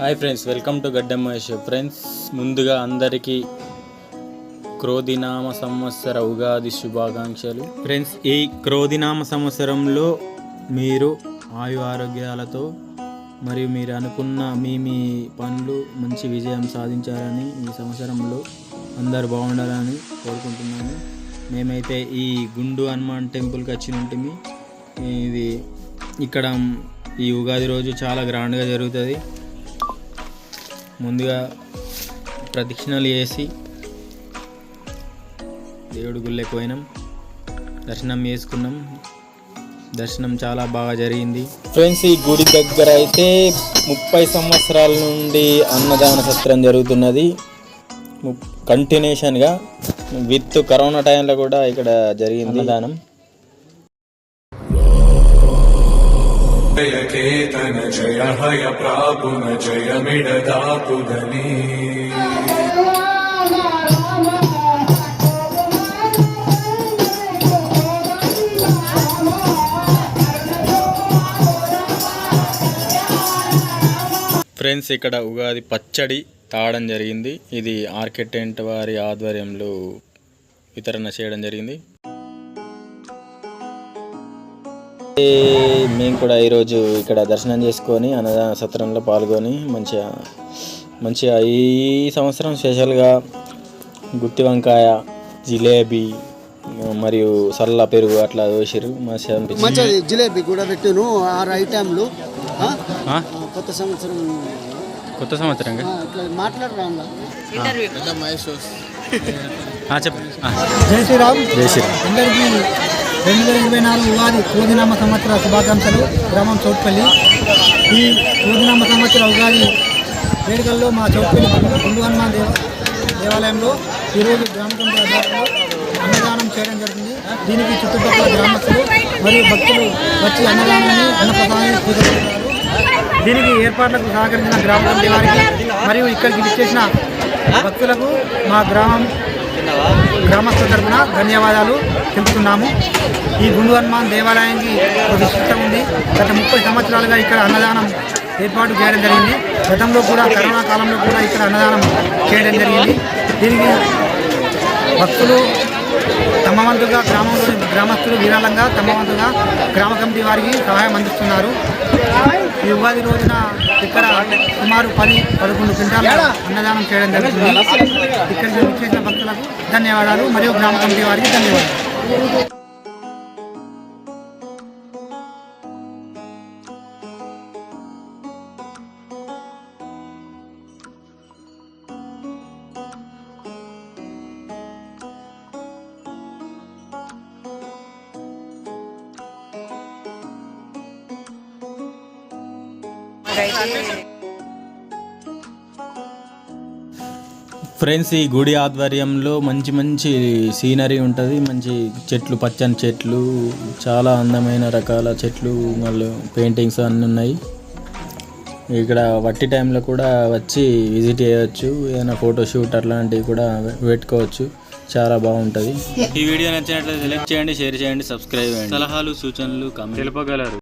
Hi friends welcome to గడ్డం Mahesh friends ముందుగా అందరికీ క్రోధినామ సంవత్సర ఉగాది శుభాకాంక్షలు. ఫ్రెండ్స్ ఈ క్రోధినామ సంవత్సరంలో మీరు ఆయు ఆరోగ్యాలతో మరియు మీరు అనుకున్న మీ మీ పనులు మంచి విజయం సాధించాలని ఈ సంవత్సరంలో అందరు బాగుండాలని కోరుకుంటున్నాను మేమైతే ఈ గుండు హనుమాన్ టెంపుల్కి వచ్చిన ఇది ఇక్కడ ఈ ఉగాది రోజు చాలా గ్రాండ్గా జరుగుతుంది. ముందుగా ప్రదక్షిణలు చేసి దేవుడి గుళ్ళకి పోయినాం. దర్శనం చేసుకున్నాం. దర్శనం చాలా బాగా జరిగింది. ఫ్రెండ్స్ ఈ గుడి దగ్గర అయితే ముప్పై సంవత్సరాల నుండి అన్నదాన సత్రం జరుగుతున్నది. కంటిన్యూషన్గా విత్ కరోనా టైంలో కూడా ఇక్కడ జరిగింది. అన్నదానం. జయ కేతన జయ హయ ప్రాపున జయ ఫ్రెండ్స్ ఇక్కడ ఉగాది పచ్చడి తాగడం జరిగింది. ఇది ఆర్కిటెంట్ వారి ఆధ్వర్యంలో వితరణ చేయడం జరిగింది. మేము కూడా ఈరోజు ఇక్కడ దర్శనం చేసుకొని అన్నదాన సత్రంలో పాల్గొని మంచిగా మంచిగా ఈ సంవత్సరం స్పెషల్గా గుత్తి వంకాయ జిలేబీ మరియు సల్ల పెరుగు అట్లా వేసిర్రు మంచిగా అనిపించింది. మంచిది జిలేబీ కూడా పెట్టాను ఆరు ఐటెంలు. కొత్త సంవత్సరం. కొత్త ఇట్లా మాట్లాడరా ఆ, చెప్పు. ఆ. జై శ్రీరామ్. జై శ్రీరామ్. అందరికీ రెండు వేల ఇరవై నాలుగు ఉగాది కోదినామ సంవత్సర శుభాకాంక్షలు గ్రామం చౌట్పల్లి. ఈ కోదినామ సంవత్సర ఉగాది వేడుకల్లో మా చౌట్పల్లి గుండు హనుమాన్ దేవ దేవాలయంలో ఈరోజు గ్రామ అన్నదానం చేయడం జరిగింది. దీనికి చుట్టుపక్కల గ్రామస్తులు మరియు భక్తులు వచ్చి అన్నదానాన్ని అన్నప్రసాదాన్ని స్వీకరిస్తున్నారు. దీనికి ఏర్పాట్లకు సహకరించిన గ్రామ కమిటీ వారికి మరియు ఇక్కడికి విచ్చేసిన భక్తులకు మా గ్రామం గ్రామస్తుల తరపున ధన్యవాదాలు తెలుపుతున్నాము. ఈ గుండు హనుమాన్ దేవాలయానికి ఒక విశిష్టత ఉంది. గత ముప్పై సంవత్సరాలుగా ఇక్కడ అన్నదానం ఏర్పాటు చేయడం జరిగింది. గతంలో కూడా కరోనా కాలంలో కూడా ఇక్కడ అన్నదానం చేయడం జరిగింది. దీనికి భక్తులు తమ వంతుగా గ్రామంలోని గ్రామస్తులు విరాళంగా తమ వంతుగా గ్రామ కమిటీ వారికి సహాయం అందిస్తున్నారు. ఈ ఉగాది రోజున ఇక్కడ సుమారు పది పదకొండు క్వింటాల అన్నదానం చేయడం జరుగుతుంది. ఇక్కడ భక్తులకు ధన్యవాదాలు. మరియు గ్రామ కమిటీ వారికి ధన్యవాదాలు. ఫ్రెండ్స్ ఈ గుడి ఆధ్వర్యంలో మంచి మంచి సీనరీ ఉంటుంది. మంచి చెట్లు పచ్చని చెట్లు చాలా అందమైన రకాల చెట్లు మళ్ళీ పెయింటింగ్స్ అన్నీ ఉన్నాయి. ఇక్కడ వట్టి టైంలో కూడా వచ్చి విజిట్ చేయవచ్చు ఏదైనా ఫోటో షూట్ అట్లాంటివి కూడా పెట్టుకోవచ్చు. చాలా బాగుంటుంది. ఈ వీడియో నచ్చినట్లయితే లైక్ చేయండి షేర్ చేయండి సబ్స్క్రైబ్ చేయండి. సలహాలు సూచనలు తెలుపగలరు.